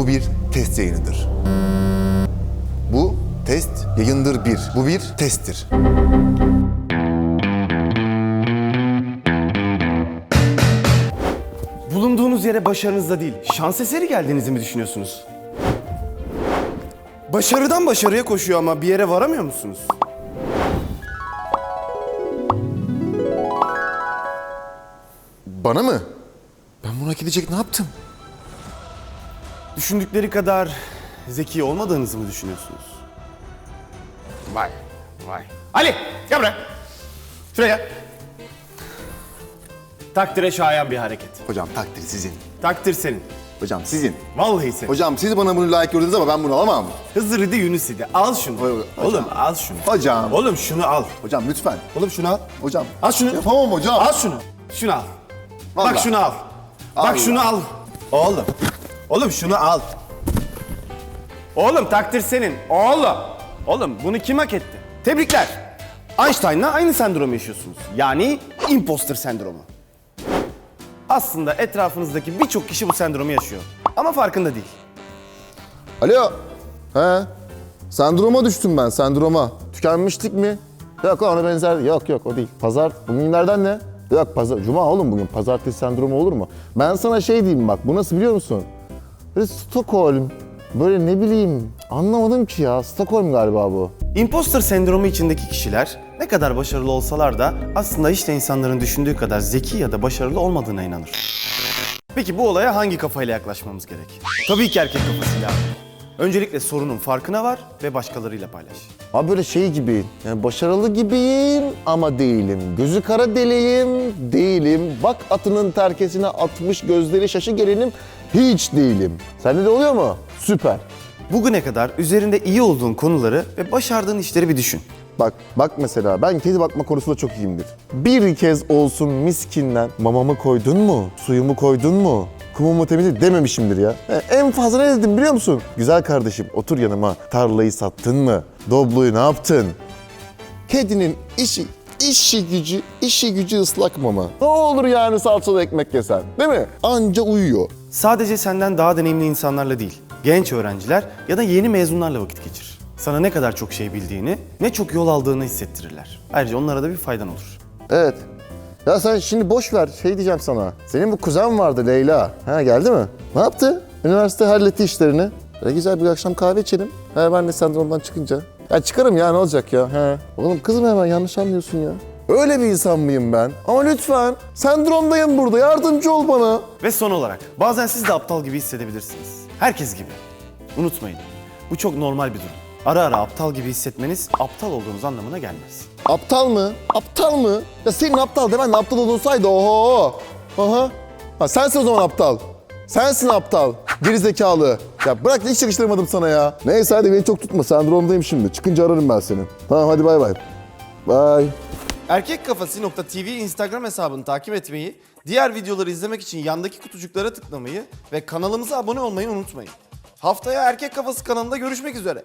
Bu bir test yayınıdır. Bu test yayındır bir. Bu bir testtir. Bulunduğunuz yere başarınızla değil, şans eseri geldiğinizi mi düşünüyorsunuz? Başarıdan başarıya koşuyor ama bir yere varamıyor musunuz? Bana mı? Ben bunu hak edecek ne yaptım? Düşündükleri kadar zeki olmadığınızı mı düşünüyorsunuz? Vay, vay. Ali, gel buraya. Şuraya. Takdire şayan bir hareket. Hocam takdir sizin. Takdir senin. Hocam sizin. Vallahi senin. Hocam siz bana bunu layık gördünüz ama ben bunu alamam. Hızır idi Yunus idi. Al şunu. Hocam. Oğlum al şunu. Hocam. Oğlum şunu al. Hocam lütfen. Oğlum şunu al. Hocam. Al şunu. Yapamam hocam. Al şunu. Şunu al. Vallahi. Bak şunu al. Allah. Bak şunu al. Oğlum. Oğlum şunu al. Oğlum takdir senin. Oğlum. Oğlum bunu kim hak etti? Tebrikler. Einstein'la aynı sendromu yaşıyorsunuz. Yani imposter sendromu. Aslında etrafınızdaki birçok kişi bu sendromu yaşıyor. Ama farkında değil. Alo. He. Sendroma düştüm ben, sendroma. Tükenmişlik mi? Yok ona benzer. Yok yok o değil. Pazar, bugün günlerden ne? Yok pazar, cuma oğlum bugün. Pazartesi sendromu olur mu? Ben sana şey diyeyim bak, bu nasıl biliyor musun? Böyle Stockholm. Böyle ne bileyim, anlamadım ki ya. Stockholm galiba bu. Imposter sendromu içindeki kişiler ne kadar başarılı olsalar da aslında hiç de insanların düşündüğü kadar zeki ya da başarılı olmadığına inanır. Peki bu olaya hangi kafayla yaklaşmamız gerek? Tabii ki erkek kafasıyla. Öncelikle sorunun farkına var ve başkalarıyla paylaş. Abi böyle şey gibi, yani başarılı gibiyim ama değilim. Gözü kara deliyim, değilim. Bak atının terkesine atmış gözleri şaşı gelinim, hiç değilim. Sende de oluyor mu? Süper. Bugüne kadar üzerinde iyi olduğun konuları ve başardığın işleri bir düşün. Bak, bak mesela ben kedi bakma konusunda çok iyiyimdir. Bir kez olsun miskinden mamamı koydun mu, suyumu koydun mu, kumumu temizledin dememişimdir ya. He, en fazla ne dedim biliyor musun? Güzel kardeşim otur yanıma, tarlayı sattın mı, dobloyu ne yaptın? Kedinin işi, işi gücü, işi gücü ıslak mama. Ne olur yani salçalı ekmek yesen, değil mi? Anca uyuyor. Sadece senden daha deneyimli insanlarla değil, genç öğrenciler ya da yeni mezunlarla vakit geçir. Sana ne kadar çok şey bildiğini, ne çok yol aldığını hissettirirler. Ayrıca onlara da bir faydan olur. Evet. Ya sen şimdi boş ver şey diyeceğim sana. Senin bu kuzen vardı Leyla. Ha geldi mi? Ne yaptı? Üniversite halletti işlerini. Böyle güzel bir akşam kahve içelim. Ha ben de sendromdan çıkınca. Ya çıkarım ya ne olacak ya? He. Oğlum kızım hemen yanlış anlıyorsun ya. Öyle bir insan mıyım ben? Ama lütfen sendromdayım burada yardımcı ol bana. Ve son olarak, bazen siz de aptal gibi hissedebilirsiniz. Herkes gibi. Unutmayın, bu çok normal bir durum. Ara ara aptal gibi hissetmeniz aptal olduğunuz anlamına gelmez. Aptal mı? Aptal mı? Ya senin aptal demen de aptal olunsaydı oho. Aha. Ha, sensin o zaman aptal. Sensin aptal. Geri zekalı. Ya bırak hiç yakıştıramadım sana ya. Neyse hadi beni çok tutma. Sendromdayım şimdi. Çıkınca ararım ben seni. Tamam hadi bay bay. Bay. Erkekkafası.tv Instagram hesabını takip etmeyi, diğer videoları izlemek için yandaki kutucuklara tıklamayı ve kanalımıza abone olmayı unutmayın. Haftaya Erkek Kafası kanalında görüşmek üzere.